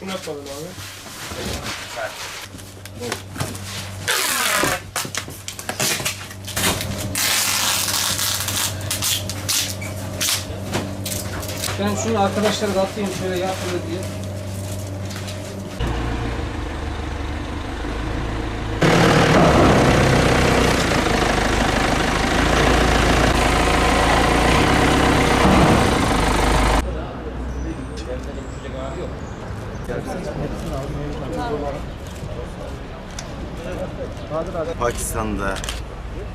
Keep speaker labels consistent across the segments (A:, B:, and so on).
A: Şunu yapalım abi.
B: Ben şunu arkadaşlara da atayım şöyle yapın diye.
C: Pakistan'da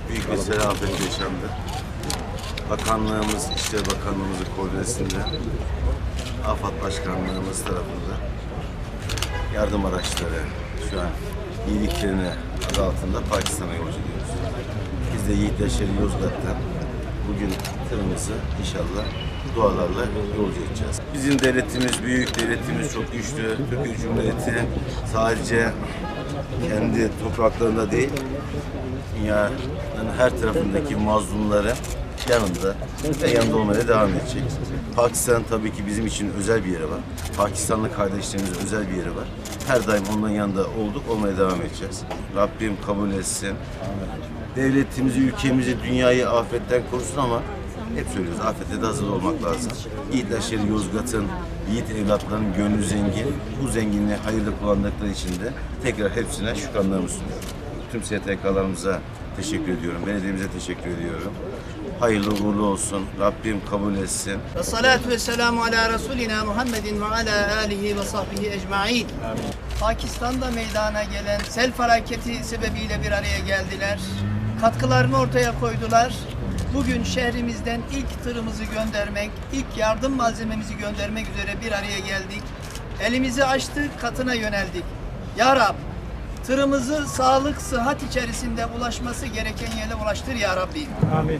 C: büyük bir sel afeti yaşandı. Bakanlığımız, İçişleri Bakanlığımızın koordinesinde AFAD Başkanlığımız tarafında yardım araçları şu an iyiliklerine adı altında Pakistan'a yolcu. Biz de Yiğit Yaşar'ı Yozgat'tan bugün tırımızı inşallah dualarla yolcu edeceğiz. Bizim devletimiz büyük, devletimiz çok güçlü. Türkiye Cumhuriyeti sadece kendi topraklarında değil, dünyanın her tarafındaki mazlumları yanında ve yanında olmaya devam edecek. Pakistan tabii ki bizim için özel bir yeri var. Pakistanlı kardeşlerimizin özel bir yeri var. Her daim onların yanında olduk, olmaya devam edeceğiz. Rabbim kabul etsin. Devletimizi, ülkemizi, dünyayı afetten korusun ama hep söylüyoruz, afette de hazır olmak lazım. Yiğitler Yozgat'ın, yiğit evlatlarının gönlü zengin. Bu zenginliği hayırlı kullandıkları için de tekrar hepsine şükranlarımı sunuyorum. Tüm STK'larımıza teşekkür ediyorum, belediyemize teşekkür ediyorum. Hayırlı uğurlu olsun, Rabbim kabul etsin.
D: Ve salatu ve selamu ala Resulina Muhammedin ve ala alihi ve sahbihi ecma'in. Pakistan'da meydana gelen sel felaketi sebebiyle bir araya geldiler katkılarını ortaya koydular. Bugün şehrimizden ilk tırımızı göndermek, ilk yardım malzememizi göndermek üzere bir araya geldik. Elimizi açtık, katına yöneldik. Ya Rab, tırımızı sağlık, sıhhat içerisinde ulaşması gereken yere ulaştır Ya Rabbi.
A: Amin.